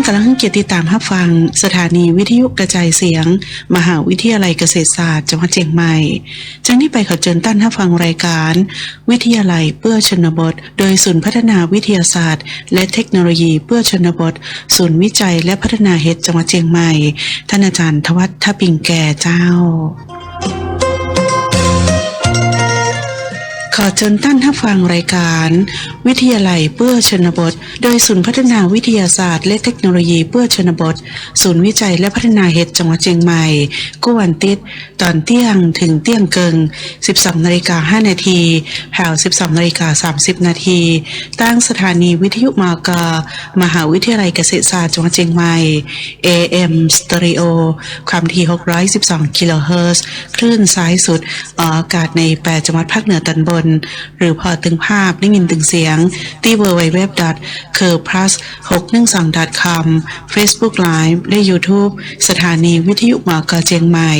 านกำลังเกียรติตามรับฟัง สถานีวิทยุกระจายเสียง มหาวิทยาลัยเกษตรศาสตร์จังหวัดเชียงใหม่จากนี้ไปขอเชิญท่านรับฟังรายการ วิทยาลัยเพื่อชนบท โดยศูนย์พัฒนาวิทยาศาสตร์ และเทคโนโลยีเพื่อชนบท ศูนย์วิจัยและพัฒนาเห็ดจังหวัดเชียงใหม่ ท่านอาจารย์ทวัฒน์ทปิงแก่เจ้า อเชิญท่านรับฟังรายการ วิทยาลัยเพื่อชนบท โดยศูนย์พัฒนาวิทยาศาสตร์ และเทคโนโลยีเพื่อชนบท ศูนย์วิจัยและพัฒนาเห็ดจังหวัดเชียงใหม่กู้วันติดตอนเที่ยงถึงเที่ยงเกิง 12นาฬิกา5นาทีแผ่ว12นาฬิกา30นาทีตั้งสถานีวิทยุมากา มหาวิทยาลัยเกษตรศาสตร์จังหวัดเชียงใหม่ AM Stereo ความถี่612กิโลเฮิรตซ์คลื่นซ้ายสุดออกอากาศใน 8 จังหวัดภาคเหนือตอนบนหรือพอตึงภาพได้ยินตึงเสียง ที่ www c u r plus 612 com Facebook Live และ YouTube สถานีวิทยุหมอกเจียงใหม่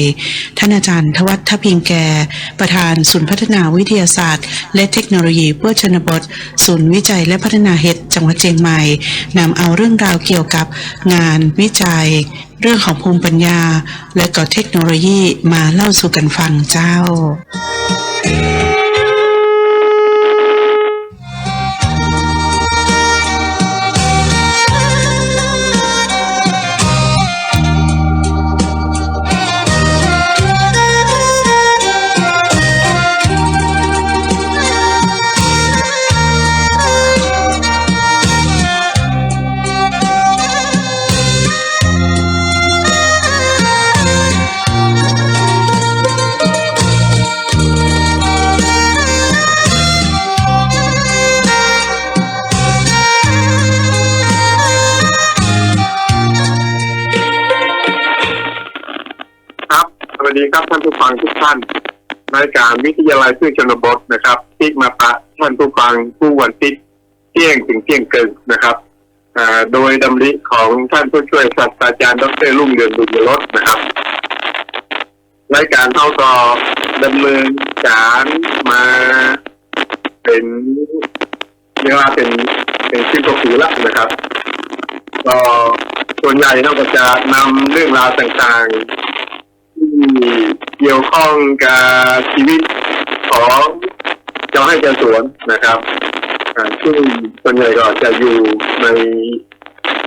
ท่านอาจารย์ทวัฒน์ทพิงแก่ ประธานศูนย์พัฒนาวิทยาศาสตร์ และเทคโนโลยีเพื่อชนบท ศูนย์วิจัยและพัฒนาเห็ดจังหวัดเชียงใหม่นำเอาเรื่องราวเกี่ยวกับงานวิจัย เรื่องของภูมิปัญญา และก็เทคโนโลยีมาเล่าสู่กันฟังเจ้า รายการวิทยาลัยพืชชนบทนะครับที่มาปะท่านผู้ฟังผู้วันติดเที่ยงถึงเที่ยงเกินนะครับโดยดำริของท่านผู้ช่วยศาสตราจารย์ดรรุ่งเรืองบุญยรสนะครับรายการเขาก็ดำเนินการมาเป็นเรียกว่าเป็นเป็นสิบกว่าปีแล้วนะครับก็ส่วนใหญ่เราก็จะนำเรื่องราวต่างๆที่ เกี่ยวข้องกับชีวิตของเจ้าให้เจ้าสวนนะครับซึ่งส่วนใหญ่ก็จะอยู่ใน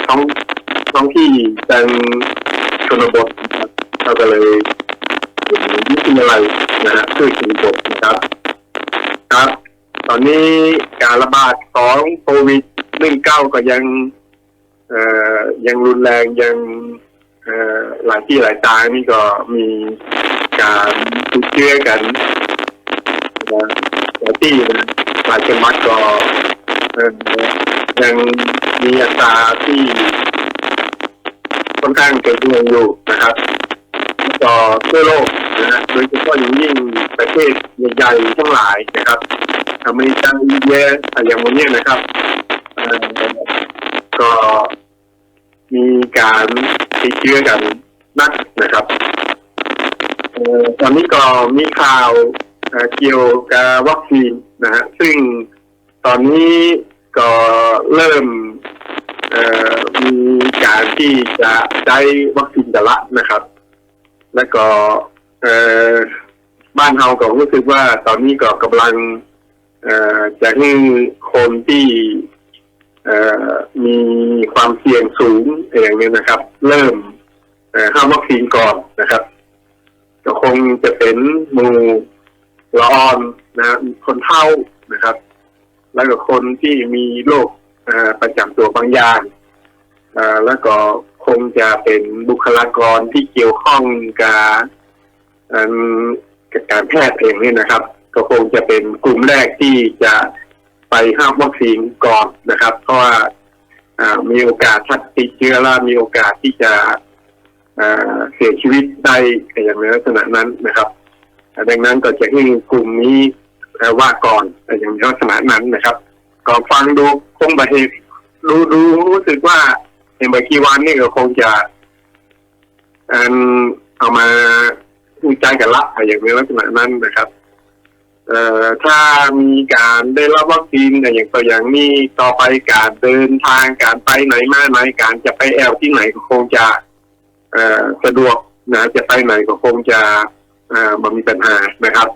ท้องท้องที่เป็นชนบทเราก็เลยเป็นวิทยาลัยนะฮะคือชนบทนะครับ ครับ ตอนนี้การระบาดของโควิด19ก็ยังเอ่อยังรุนแรงยังเอ่อหลายที่หลายทางนี่ก็มี การติดเชื้อกันนะหลายที่นะหลาจังหวัดก็ยังมีอัตราที่ค่อนข้างเกิดเมืองอยู่นะครับต่อทั่วโลกนะฮะโดยเฉพาะอย่างยิ่งประเทศใหญ่ๆทั้งหลายนะครับอเมริกาอินเดียอะไรอย่างนี้นะครับก็มีการติดเชื้อกันนักนะครับ ตอนนี้ก็มีข่าวเกี่ยวกับวัคซีนนะฮะซึ่งตอนนี้ก็เริ่มมีการที่จะได้วัคซีนกันละนะครับ แล้วก็บ้านเฮาก็รู้สึกว่าตอนนี้ก็กำลังจะให้คนที่มีความเสี่ยงสูงอย่างนี้นะครับ เริ่มเอ่อห้าวัคซีนก่อนนะครับ ก็คงจะเป็นหมู่ละออนนะคนเฒ่านะครับ แล้วก็คนที่มีโรคประจำตัวบางอย่างแล้วก็คงจะเป็นบุคลากรที่เกี่ยวข้องกับการแพทย์เองนี่นะครับ ก็คงจะเป็นกลุ่มแรกที่จะไปห้ามวัคซีนก่อนนะครับ เพราะว่ามีโอกาสถ้าติดเชื้อแล้วมีโอกาสที่จะ เสียชีวิตได้อย่างในลักษณะนั้นนะครับ ดังนั้นก็จะให้กลุ่มนี้ว่าก่อนอย่างในลักษณะนั้นนะครับ ก็ฟังดูคงบะเหตุดูดูรู้สึกว่าในบางกี่วันนี่ก็คงจะอันเอามาวิจัยกันละอย่างในลักษณะนั้นนะครับเอ่อถ้ามีการได้รับวัคซีนอย่างตัวอย่างนี้ต่อไปการเดินทางการไปไหนมาไหนการจะไปแอลที่ไหนก็คงจะ สะดวกนะจะไปไหนก็คงจะเอ่มันมีปัญหานะครับ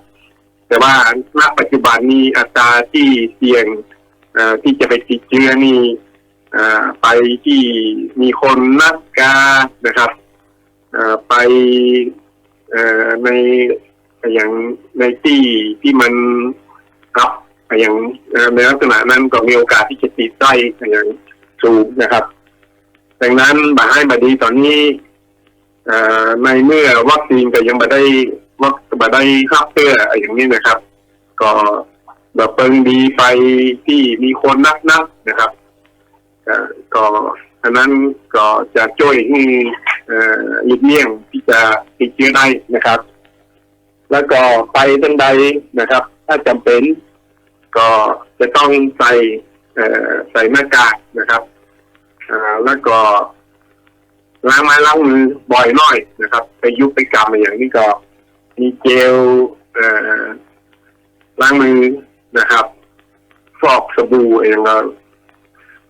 แต่ว่าณปัจจุบันนี้อัตราที่เสี่ยงที่จะไปติดเชื้อนี่ไปที่มีคนนัดกานะครับไปในอย่างในที่ที่มันกับอย่างในลักษณะนั้นก็มีโอกาสที่จะติดได้อย่างสูงนะครับ ดังนั้นบาให้บาดีตอนนี้ ในเมื่อวัคซีนก็ยังมาได้วัคมาได้ครับเพื่ออย่างนี้นะครับ ก็แบบเปิงดีไปที่มีคนนักนักนะครับก็อันนั้นก็จะช่วยให้หลีกเลี่ยงที่จะติดเชื้อได้นะครับ แล้วก็ไปทันใดนะครับ ถ้าจำเป็นก็จะต้องใส่ใส่หน้ากากนะครับแล้วก็ ล้างไม้ล้างมือบ่อยน่อยนะครับ ไปยุบไปกรรมอะไรอย่างนี้ก็ มีเจลเอ่อล้างมือนะครับ ฟอกสบู่อะไรอย่างเงี้ย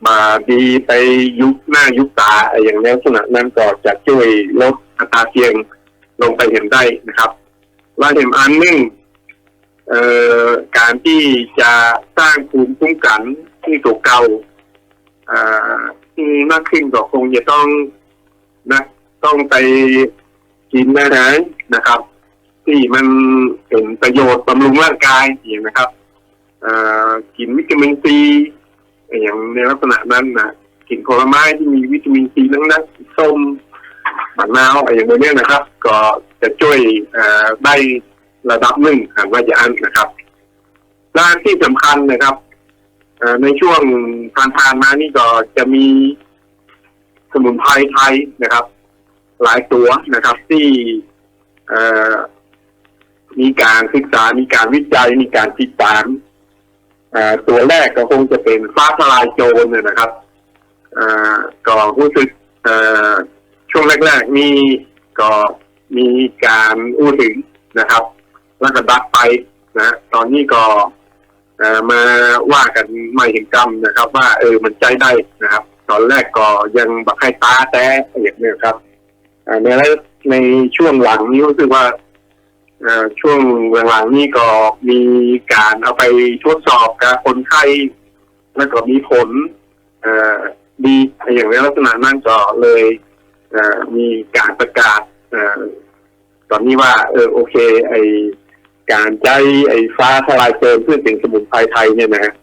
มาดีไปยุบหน้ายุบตาอะไรอย่างนี้ลักษณะนั้นก็จะช่วยลดอัตราเสี่ยงลงไปเห็นได้นะครับและเห็นอันหนึ่งเอ่อการที่จะสร้างภูมิคุ้มกันที่ตัวเก่าอ่อที่มากขึ้นก็คงจะต้อง นะต้องไปกินอาหารนะครับ ที่มันเป็นประโยชน์บำรุงร่างกายอย่างนะครับกินวิตามินซีอย่างในลักษณะนั้นนะกินผลไม้ที่มีวิตามินซีทั้งนั้นส้มมะนาวอะไรอย่างเงี้ยนะครับ ก็จะช่วยได้ระดับหนึ่งหากว่าจะอันนะครับด้านที่สำคัญนะครับในช่วงผ่านๆมานี่ก็จะมี มุนไพรไทยนะครับ หลายตัวนะครับ ที่มีการศึกษา มีการวิจัย มีการติดตามตัวแรกก็คงจะเป็นฟ้าทลายโจรเนี่ยนะครับก่อก็รู้สึกช่วงแรกๆนี่ก็มีการอู้ถึงนะครับ แล้วก็ดักไปนะตอนนี้ก็มาว่ากันไม่เห็นกรรมนะครับ ว่าเออมันใจได้นะครับ ตอนแรกก็ยังบักให้ตาแต่อย่างนี้ครับในในช่วงหลังนี้รู้สึกว่าเอ่อช่วงหลังๆนี้ก็มีการเอาไปทดสอบกับคนไข้แล้วก็มีผลดีอย่างในลักษณะนั้นก็เลยมีการประกาศตอนนี้ว่า เออโอเค ไอการใช้ไอฟ้าทลายโจรเพื่อเป็นสมุนไพรไทยเนี่ยนะฮะ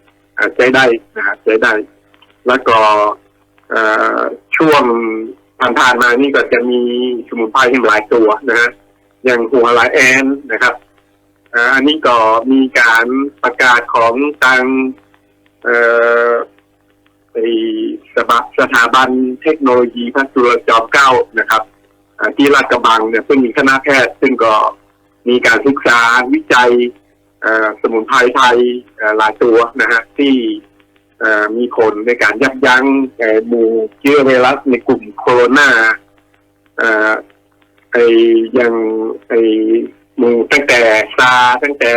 ใช้ได้นะฮะใช้ได้ แล้วก็ ช่วงผ่านๆมานี่ก็จะมีสมุนไพรที่หลายตัวนะฮะอย่างหัวลายแอนนะครับอันนี้ก็มีการประกาศของทางไอสถาสถาบันเทคโนโลยีพระจุลจอมเกล้านะครับที่ราชกระบังเนี่ยซึ่งมีคณะแพทย์ ซึ่งก็มีการศึกษาวิจัยสมุนไพรไทยหลายตัวนะฮะที่ มีผลในการยับยั้งหมู่เชื้อไวรัสในกลุ่มโคโรนาอไออย่างไอหมู่ตั้งแต่ซาตั้งแต่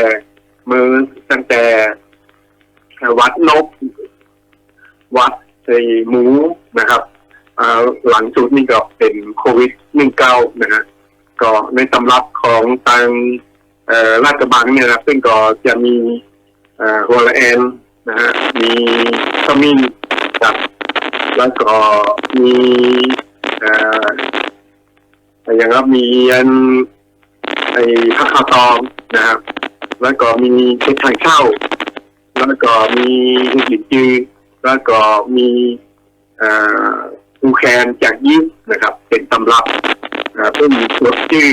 เมือร์ตั้งแต่วัดนก วัดไอหมูนะครับหลังสุดนี่ก็เป็นโควิดหนึ่งเก้านะฮะก็ในสำรับของทางราชบังเนี่ยนะครับซึ่งก็จะมีหัวละแอน นะฮะมีขมิ้นครับแล้วก็มีเอ่ออะไอย่างครับมีอันไอ้ผักขาวตองนะครับ แล้วก็มีเพชรทางเข้า แล้วก็มีหุ่นหลินจือแล้วก็มีอ่ออูแคนจากยิปนะครับ เป็นตำรับเอ่อเพิ่มตัวชื่อ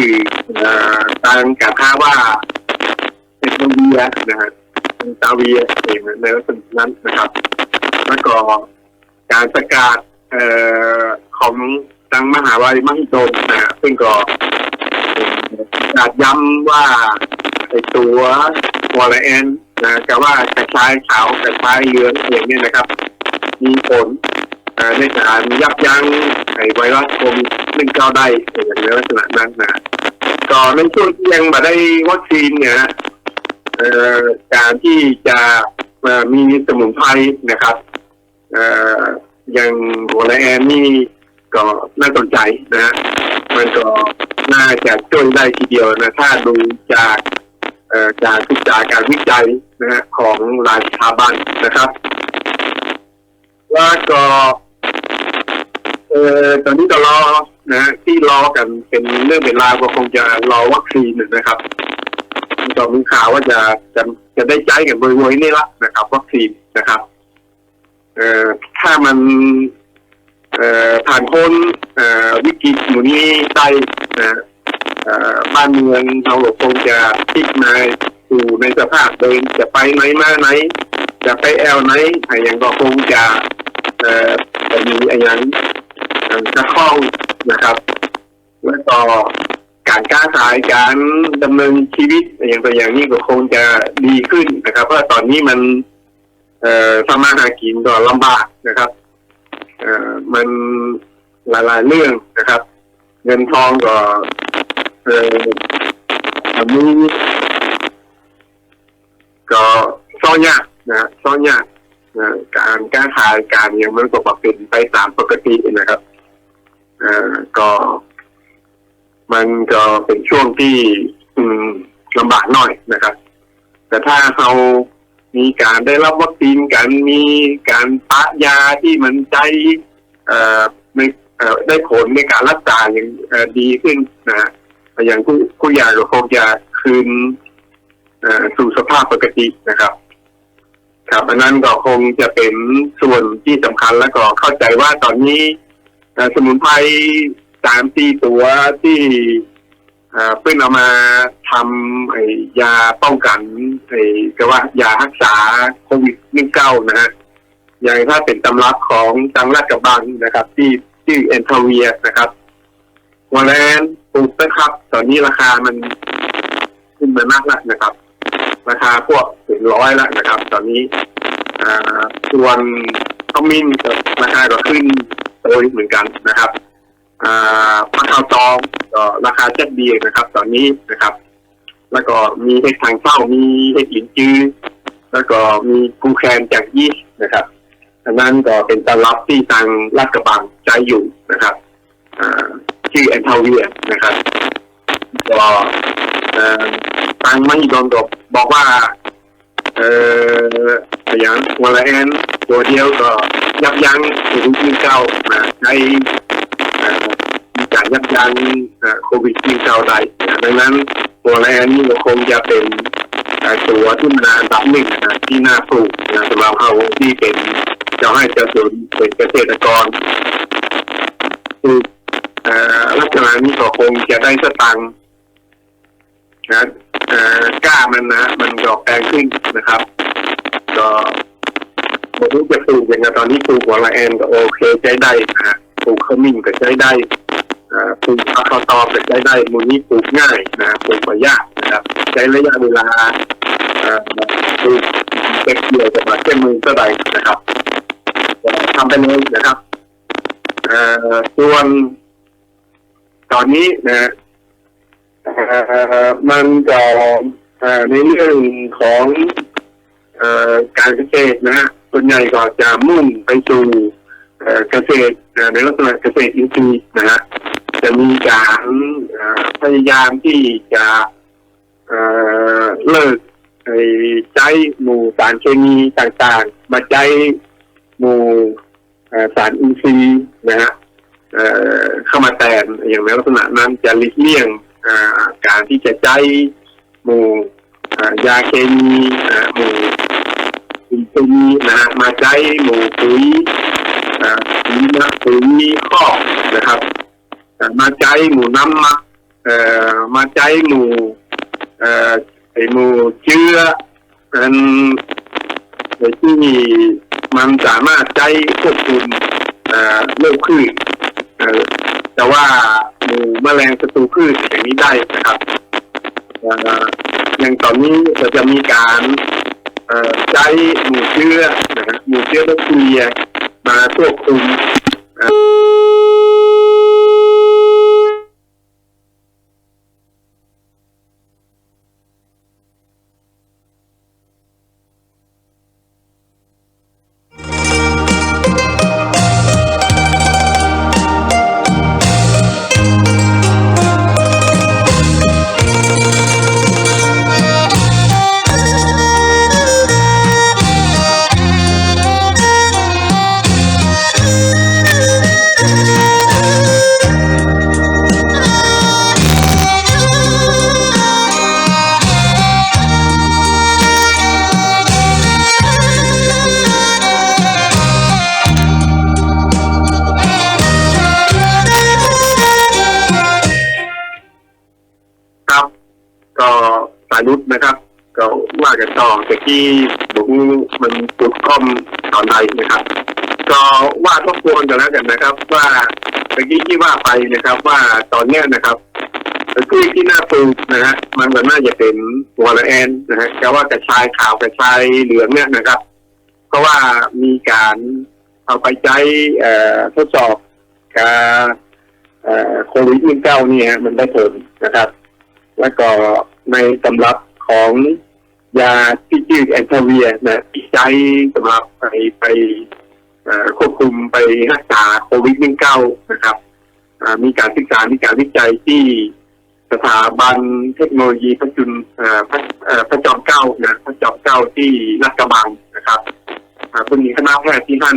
เอ่อทางการค้าว่าเป็นโนเวียนะฮะ ตาเวียเองในลักษณะนั้นนะครับ แล้วก็การประกาศเอ่อของทางมหาวิทยาลัยมหิดลนะฮะซึ่งก็ป็นกาศย้ำว่าไอตัววอลเลนนะกับว่ากระชายขาวกระชายเหลืองอย่างนี้นะครับ มีผลในการยับยั้งไอไวรัสโควิดซึ่งเก้าได้อย่างในลักษณะนั้นนะก็ในช่วงที่ยังมาได้วัคซีนเนี่ย การที่จะมีสมุนไพรนะครับอย่างหัวไลแอนนี่ก็น่าสนใจนะ มันก็น่าจะช่วยได้ทีเดียวนะ ถ้าดูจากการศึกษาการวิจัยนะฮะของหลายสถาบันนะครับ ว่าก็เอ่อตอนนี้ก็รอนะที่รอกันเป็นเรื่องเป็นราก็คงจะรอวัคซีนนะครับ ก็มีข่าวว่าจะจะจะได้ใจกันบริๆนี่ละนะครับวัคซีนนะครับ เอ่อถ้ามันเอ่อผ่านพ้นเอ่อวิกฤตหมู่นี้ได้นะเอ่อบ้านเมืองเราคงจะพลิกมาสู่ในสภาพเดิมจะไปไหนมาไหน จะไปแอลไหนอะไรอย่างก็คงจะเอ่อจะมีอะไรอย่างเอ่อกระข้องนะครับ แล้วก็ การค้าขายการดำเนินชีวิตอย่างตัวอย่างนี้ก็คงจะดีขึ้นนะครับเพราะตอนนี้มัน เอ่อทำมาหากินก็ลำบากนะครับ เอ่อมันหลายๆเรื่องนะครับ เงินทองก็เอ่อมีก็ซ่อนยากนะซ่อนยากนะการค้าขายการเงินมันก็ปรับเป็นไปตามปกตินะครับ เอ่อก็ มันก็เป็นช่วงที่ อืมลำบากหน่อยนะครับ แต่ถ้าเรามีการได้รับวัคซีนกันมีการปะยาที่มันใจเอ่อไม่ได้ผลในการรักษาอย่างดีขึ้นนะฮะอย่างผู้ผู้ยาก็คงจะคืนสู่สภาพปกตินะครับ ครับอันนั้นก็คงจะเป็นส่วนที่สำคัญแล้วก็เข้าใจว่าตอนนี้สมุนไพร สามสี่ตัวที่เอ่อเพื่อนเอามาทำไอ้ยาป้องกันไอ้ก็ว่ายารักษาโควิด1 9นะฮะอย่างถ้าเป็นตำรับของจังหวัดกระบังนะครับ ที่ชื่อเอนทาเวียนะครับวอลเลนปูกนะครับ ตอนนี้ราคามันขึ้นมามากแล้วนะครับ ราคาพวกถึงร้อยแล้วนะครับ ตอนนี้อ่าส่วนขมิ้นราคาก็ขึ้นโตยเหมือนกันนะครับ อ่าปลาขาวตองก็ราคาเจ็ดดีนะครับ ตอนนี้นะครับ แล้วก็มีเห็ดทางเฝ้ามีเห็ดหลินจื้อแล้วก็มีกูแคนจากยี่นะครับอันนั้นก็เป็นตลับที่ทางลาดกระบังใจอยู่นะครับชื่อแอนทาเวียนะครับก็ทางมหิดลก็บอกว่า เอออย่างวอลเลนตัวเดียวก็ยับยั้งถึงที่เก้านะในเอ่อมีการ ยับยั้งโควิด19ได้นะดังนั้นตัวแรกนี่ก็คงจะเป็นตัวที่มาอันดับหนึ่งนะที่น่าปลูกนะสำหรับเขาที่เป็นจ้าให้เจ้าสวเป็นเกษตรกรปลูกเอ่อลักษณะนี้ก็คงจะได้สตังค์นะกล้ามันนะ มันดอกแพงขึ้นนะครับ ก็ไม่รู้จะปลูกยังไงตอนนี้ปลูกหัวละแอนก็โอเคใช้ได้นะฮะปลูกขมิ้นก็ใช้ได้ ปลูกผักข้าวตอกก็ใช้ได้มูลนี้ปลูกง่ายนะปลูกไม่ยากนะครับ ใช้ระยะเวลาอ่อปลูกเก็บเกี่ยวจะมาเช่นมือเท่าไหร่นะครับทำไปเลยนะครับอ่อส่วนตอนนี้นะฮะอ่อมันก็ในเรื่องของอ่อการเกษตรนะฮะส่วนใหญ่ก็จะมุ่งไปสู่เกษตรในลักษณะเกษตรอินทรีย์นะฮะ จะมีการพยายามที่จะเลิกไอ้ใช้หมู่สารเคมีต่างๆ มาใช้หมู่สารอินทรีย์นะฮะเข้ามาแทนอย่างในลักษณะนั้นจะหลีกเลี่ยงการที่จะใช้หมู่ยาเคมีหมู่ปุ๋ยเคมีนะฮะมาใช้หมู่ปุ๋ยปุ๋ยนะปุ๋ยข้อนะครับ มาใช้หมู่น้ำมักเอ่อมาใช้หมู่เอ่อไอหมู่เชื้ออันที่มันสามารถใช้ควบคุมเอ่อโรคพืชเอ่อแต่ว่าหมู่แมลงศัตรูพืชอย่างนี้ได้นะครับเอ่อย่างตอนนี้เราจะมีการเอ่อใช้หมูเชื้อนะฮะหมูเชื้อแบคทีเรียมาควบคุม สายรุดนะครับ ก็ว่ากันต่อแต่ที่ผมมันปุดคอมตอนใดนะครับ ก็ว่าทบทวนกันแล้วกันนะครับ ว่าเมื่อกี้ที่ว่าไปนะครับ ว่าตอนเนี้ยนะครับพืชที่น่าปูนะฮะมันก็น่าจะเป็นหัวละแอนนะฮะแต่ว่ากระชายขาวกระชายเหลืองเนี่ยนะครับ เพราะว่ามีการเอาไปใช้เอ่อทดสอบการเอ่อโควิด1 9เนี่ยมันได้ผลนะครับ แล้วก็ ในตำรับของยาที่ชื่อแอนทาเวียนะที่ใช้สำหรับไปไปควบคุมไปรักษาโควิด -19 นะครับมีการศึกษามีการวิจัยที่สถาบันเทคโนโลยีพระจุลพระเอ่อพระจอมเกล้านะพระจอมเกล้าที่ลาดกระบังนะครับอ่าเพิ่งมีคณะแพทย์ที่ท่าน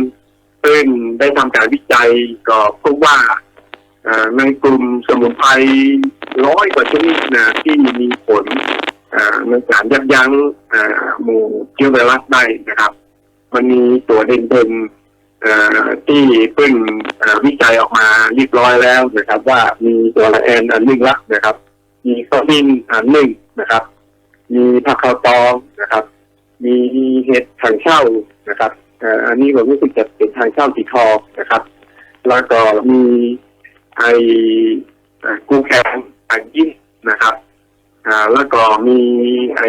ซึ่งได้ทำการวิจัยก็พบว่า ในกลุ่มสมุนไพรร้อยกว่าชนิดนะที่มีผลในการยับยั้งหมู่เชื้อไวรัสได้นะครับ มันมีตัวเด่นๆเอ่อที่เพิ่งเอ่อวิจัยออกมาเรียบร้อยแล้วนะครับ ว่ามีตัวละแอนอันหนึ่งละนะครับ มีข้อมินอันหนึ่งนะครับ มีผักขาวตองนะครับ มีเห็ดทางเช่านะครับอันนี้ผมรู้สึกจะเป็นทางเช่าสีทองนะครับ แล้วก็มี ไอเอ่อกูแคนอันยิ่งนะครับอ่าแล้วก็มีไอ้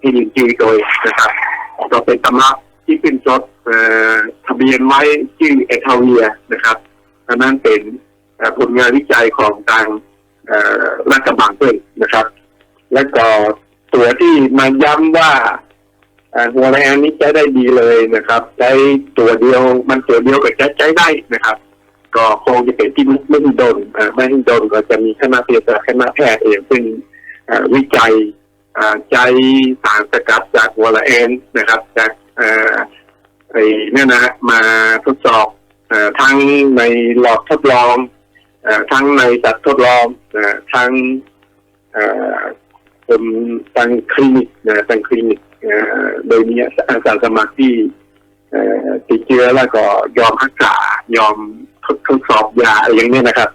ที่ดินจือโดยนะครับก็เป็นตำรับที่ขึ้นจดเอ่อทะเบียนไว้ชื่อเอทาเวียนะครับอันนั้นเป็นผลงานวิจัยของทางรัฐบาลด้วยนะครับ แล้วก็ตัวที่มาย้ำว่าหัวแรงนี้ใช้ได้ดีเลยนะครับ ใช้ตัวเดียวมันตัวเดียวกับใช้ใช้ได้นะครับ ก็คงจะเป็นที่ไม่ฮิดนไม่ฮิดนก็จะมีคณะเภสัชคณะแพทย์เองซึ่งวิจัยใจสารสกัดจากหัวละแอนนะครับจากเอ่อไอ้นี่ยนะมาทดสอบอทั้งในหลอดทดลองอทั้งในสัตว์ทดลองอทั้งเอ่อเป็นทางคลินิกนะทางคลินิกโดยมีอาสาสมัครที่ ติดเชื้อแล้วก็ยอมรักษายอมทดทดสอบยาอะไรอย่างเนี้ยนะครับ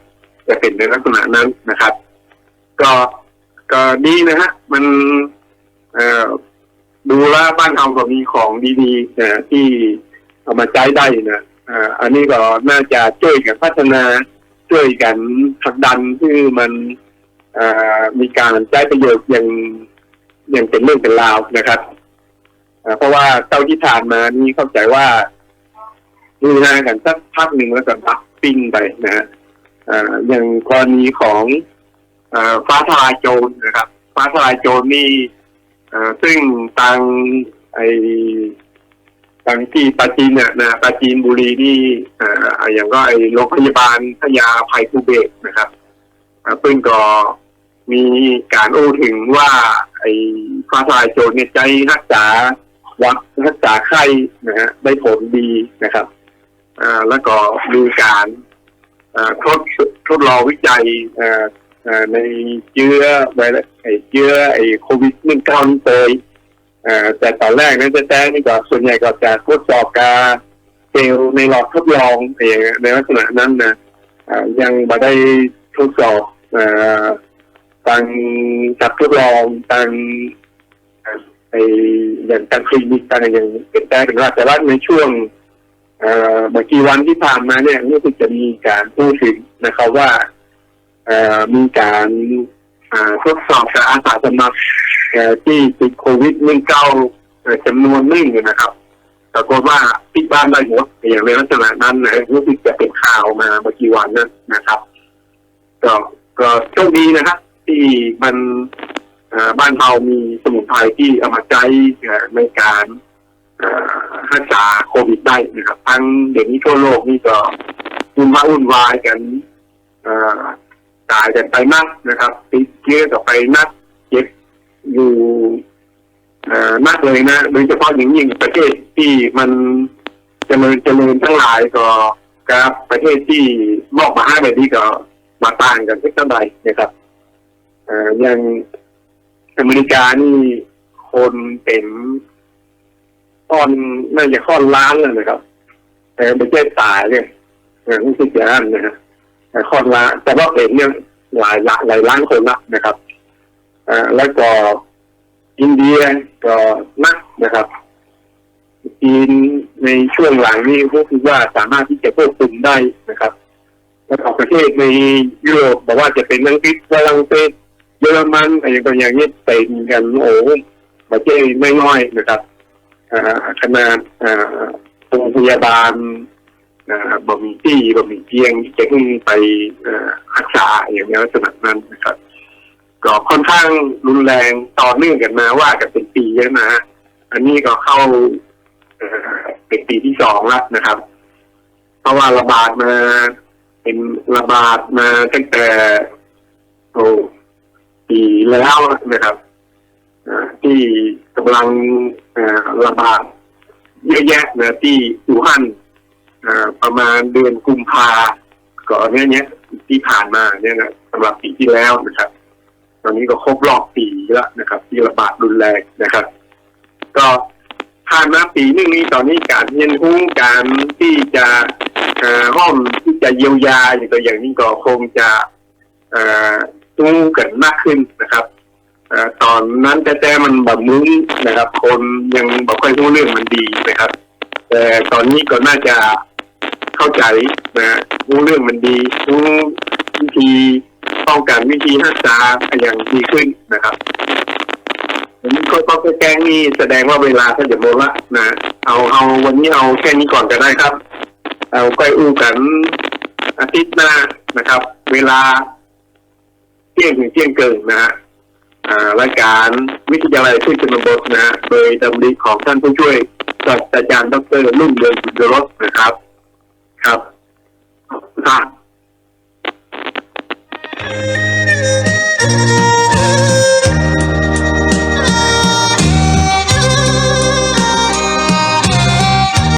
จะเป็นในลักษณะนั้นนะครับ ก็ก็ดีนะฮะมันเอ่อดูแลบ้านเราก็มีของดีๆนะที่เอามาใช้ได้นะอันนี้ก็น่าจะช่วยกันพัฒนาช่วยกันผลักดันที่มันมีการใช้ประโยชน์อย่างอย่างเป็นเรื่องเป็นราวนะครับ เพราะว่าเต้าที่ทานมานี่เข้าใจว่าดูแลกันสักพักหนึ่งแล้วก็พักปิ้งไปนะฮะอย่างกรณีของอฟ้าทลายโจรนะครับ ฟ้าทลายโจรนี่ซึ่งทางไอทางที่ปาจีนเนี่ยนะปาจีนบุรีนี่อ่าอย่างก็ไอโรงพยาบาลพญาภัยภูเบศรนะครับซึ่งก็มีการโอ้ถึงว่า ไอฟ้าทลายโจรเนี่ยใจรักษา วัดรักษาไข้นะฮะได้ผลดีนะครับอ่าแล้วก็มีการอ่าทดทดลองวิจัยอ่าอ่าในเชื้อไวรัสไอเชื้อไอโควิด1 9นี่เลยอ่าแต่ตอนแรกนั้นจะแจ้งนี่ก็ส่วนใหญ่ก็จะทดสอบการเซลล์ในหลอดทดลองอะไรอย่างเงี้ยในลักษณะนั้นนะอ่ายังไม่ได้ทดสอบอ่าทางจับทดลองทาง ไออย่างการคลินิกการอะไรอย่างเป็นแต่เป็นว่าแต่ว่าในช่วงเอ่อเมื่อกี่วันที่ผ่านมาเนี่ยรู้สึกจะมีการพูดถึงนะครับว่าเอ่อมีการทดสอบกับอาสาสมัครเอ่อที่ติดโควิด19เอ่อจำนวนหนึ่งนะครับปรากฏว่าปิดบ้านได้หมดอย่างในลักษณะนั้นนะรู้สึกจะเป็นข่าวมาเมื่อกี่วันนั้นนะครับ ก็ก็โชคดีนะครับ ที่มัน บ้านเรามีสมุนไพรที่เอามาใช้ในการเอ่อรักษาโควิดได้นะครับ ทั้งเดี๋ยวนี้ทั่วโลกนี่ก็วุ่นวายวุ่นวายกันตายกันไปมากนะครับติดเชื้อกับไปนักเจ็บอยู่มากเลยนะโดยเฉพาะอย่างยิ่งประเทศที่มันเจริญเจริญทั้งหลายก็กับประเทศที่มอกมาห้าแบบนี้ก็มาต่างกันสักเท่าไหร่นะครับอย่าง อเมริกานี่คนเป็นค่อนน่าจะค่อนล้านแล้วนะครับ แต่ไม่ใช่ตายเนี่ยออรู้สึกอย่างนั้นนะฮะแต่ค่อนล้านแต่ว่าเป็นเนี่ยหลายละหลายล้านคนละนะครับอ่อแล้วก็อินเดียก็นักนะครับจีนในช่วงหลังนี้ก็คือว่าสามารถที่จะควบคุมได้นะครับ แล้วก็ประเทศในยุโรปบอกว่าจะเป็นอังกฤษฝรั่งเศส เยอรมันอะไรก็อย่างนี้เป็นกันโอ้โหประเทศไม่น้อยนะครับขนาดโรงพยาบาลบ่มีที่บ่มีเตียงจะขึ้นไปอ่ารักษาอย่างนี้ลักษณะนั้นนะครับก็ค่อนข้างรุนแรงต่อเนื่องกันมาว่ากันเป็นปีแล้วนะอันนี้ก็เข้าเอ่อเป็นปีที่สองแล้วนะครับ เพราะว่าระบาดมาเป็นระบาดมาตั้งแต่โอ้ ปีแล้วนะครับที่กำลังระบาดเยอะแยะนะที่อู่ฮั่นประมาณเดือนกุมภาก่อนเนี้ยเนี้ยที่ผ่านมาเนี่ยนะสำหรับปีที่แล้วนะครับ ตอนนี้ก็ครบรอบปีแล้วนะครับ ที่ระบาดรุนแรงนะครับ ก็ผ่านมาปีหนึงนี้ตอนนี้การเรียนรู้การที่จะห้อมที่จะเยียวยาอย่างตัวอย่างนี้ก็คงจะอ่อ รู้กันมากขึ้นนะครับอตอนนั้นแต่แต่มันแบบมุ้งนะครับ คนยังบอกค่อยรู้เรื่องมันดีนะครับ แต่ตอนนี้ก็น่าจะเข้าใจนะรู้เรื่องมันดีรู้วิธีป้องกันวิธีรักษาอย่างดีขึ้นนะครับอันก็ก็แกล้งนี่แสดงว่าเวลาถ้าจะหมดละนะเอาเอาวันนี้เอาแค่นี้ก่อนก็ได้ครับ เอาใกล้อู้กันอาทิตย์หน้านะครับ เวลา เที่ยงถึงเที่ยงเกินนะฮะรายการวิทยาลัยพืชชนบกนะฮะโดยดำริของท่านผู้ช่วยศาสตราจารย์ดรลุ่มเดินบุญรสนะครับ ครับค่ะ